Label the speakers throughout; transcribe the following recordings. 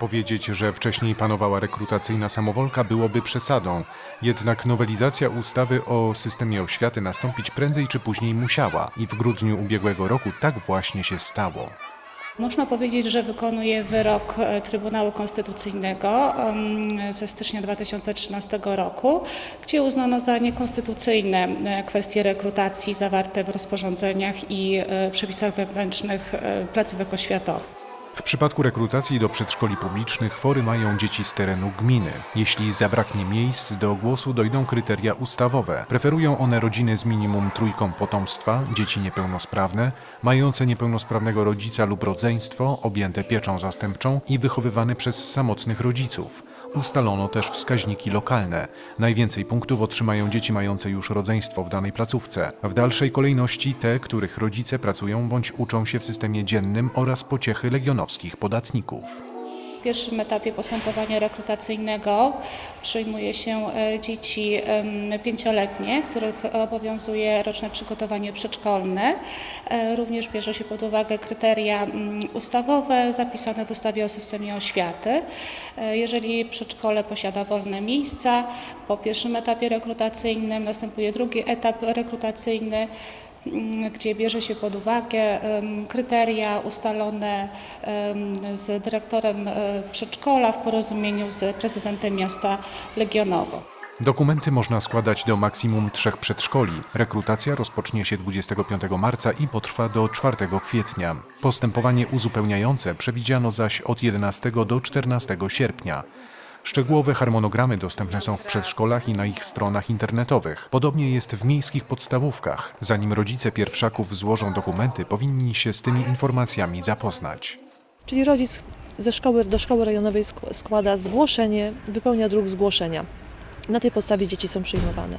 Speaker 1: Powiedzieć, że wcześniej panowała rekrutacyjna samowolka byłoby przesadą. Jednak nowelizacja ustawy o systemie oświaty nastąpić prędzej czy później musiała i w grudniu ubiegłego roku tak właśnie się stało.
Speaker 2: Można powiedzieć, że wykonuje wyrok e, Trybunału Konstytucyjnego ze stycznia 2013 roku, gdzie uznano za niekonstytucyjne e, kwestie rekrutacji zawarte w rozporządzeniach i e, przepisach wewnętrznych placówek oświatowych.
Speaker 1: W przypadku rekrutacji do przedszkoli publicznych fory mają dzieci z terenu gminy. Jeśli zabraknie miejsc, do głosu dojdą kryteria ustawowe. Preferują one rodziny z minimum trójką potomstwa, dzieci niepełnosprawne, mające niepełnosprawnego rodzica lub rodzeństwo, objęte pieczą zastępczą i wychowywane przez samotnych rodziców. Ustalono też wskaźniki lokalne. Najwięcej punktów otrzymają dzieci mające już rodzeństwo w danej placówce. W dalszej kolejności te, których rodzice pracują bądź uczą się w systemie dziennym oraz pociechy legionowskich podatników.
Speaker 2: W pierwszym etapie postępowania rekrutacyjnego przyjmuje się e, dzieci pięcioletnie, których obowiązuje roczne przygotowanie przedszkolne. E, Również bierze się pod uwagę kryteria ustawowe zapisane w ustawie o systemie oświaty. E, Jeżeli przedszkole posiada wolne miejsca, po pierwszym etapie rekrutacyjnym następuje drugi etap rekrutacyjny gdzie bierze się pod uwagę kryteria ustalone z dyrektorem e, przedszkola w porozumieniu z prezydentem miasta Legionowo.
Speaker 1: Dokumenty można składać do maksimum trzech przedszkoli. Rekrutacja rozpocznie się 25 marca i potrwa do 4 kwietnia. Postępowanie uzupełniające przewidziano zaś od 11 do 14 sierpnia. Szczegółowe harmonogramy dostępne są w przedszkolach i na ich stronach internetowych. Podobnie jest w miejskich podstawówkach. Zanim rodzice pierwszaków złożą dokumenty, powinni się z tymi informacjami zapoznać.
Speaker 3: Czyli rodzic ze szkoły do szkoły rejonowej sk- składa zgłoszenie, wypełnia druk zgłoszenia. Na tej podstawie dzieci są przyjmowane.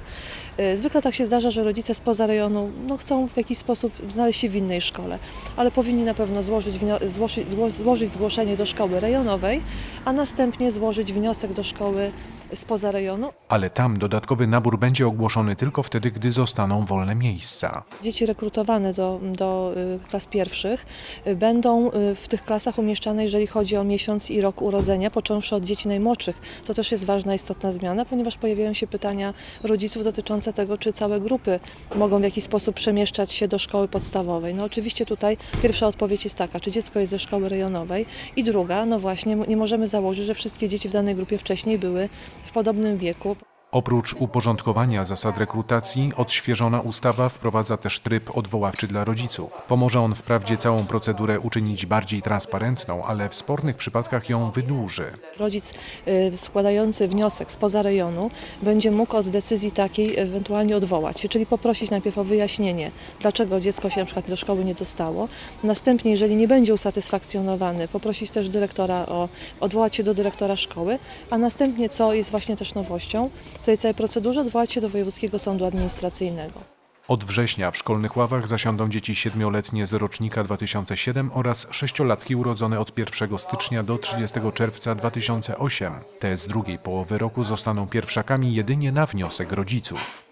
Speaker 3: Y, Zwykle tak się zdarza, że rodzice spoza rejonu no, chcą w jakiś sposób znaleźć się w innej szkole, ale powinni na pewno złożyć, złożyć, zło- złożyć zgłoszenie do szkoły rejonowej, a następnie złożyć wniosek do szkoły spoza rejonu.
Speaker 1: Ale tam dodatkowy nabór będzie ogłoszony tylko wtedy, gdy zostaną wolne miejsca.
Speaker 3: Dzieci rekrutowane do, do y, klas pierwszych y, będą y, w tych klasach umieszczane, jeżeli chodzi o miesiąc i rok urodzenia, począwszy od dzieci najmłodszych. To też jest ważna, istotna zmiana, ponieważ pojawiają się pytania rodziców dotyczące tego, czy całe grupy mogą w jakiś sposób przemieszczać się do szkoły podstawowej. No oczywiście tutaj pierwsza odpowiedź jest taka, czy dziecko jest ze szkoły rejonowej i druga, no właśnie, nie możemy założyć, że wszystkie dzieci w danej grupie wcześniej były w podobnym wieku.
Speaker 1: Oprócz uporządkowania zasad rekrutacji, odświeżona ustawa wprowadza też tryb odwoławczy dla rodziców. Pomoże on wprawdzie całą procedurę uczynić bardziej transparentną, ale w spornych przypadkach ją wydłuży.
Speaker 3: Rodzic y, składający wniosek spoza rejonu będzie mógł od decyzji takiej ewentualnie odwołać się, czyli poprosić najpierw o wyjaśnienie, dlaczego dziecko się na przykład do szkoły nie dostało. Następnie, jeżeli nie będzie usatysfakcjonowany, poprosić też dyrektora o odwołać się do dyrektora szkoły, a następnie, co jest właśnie też nowością, w tej całej procedurze odwołać się do Wojewódzkiego Sądu Administracyjnego.
Speaker 1: Od września w szkolnych ławach zasiądą dzieci siedmioletnie z rocznika 2007 oraz sześciolatki urodzone od 1 stycznia do 30 czerwca 2008. Te z drugiej połowy roku zostaną pierwszakami jedynie na wniosek rodziców.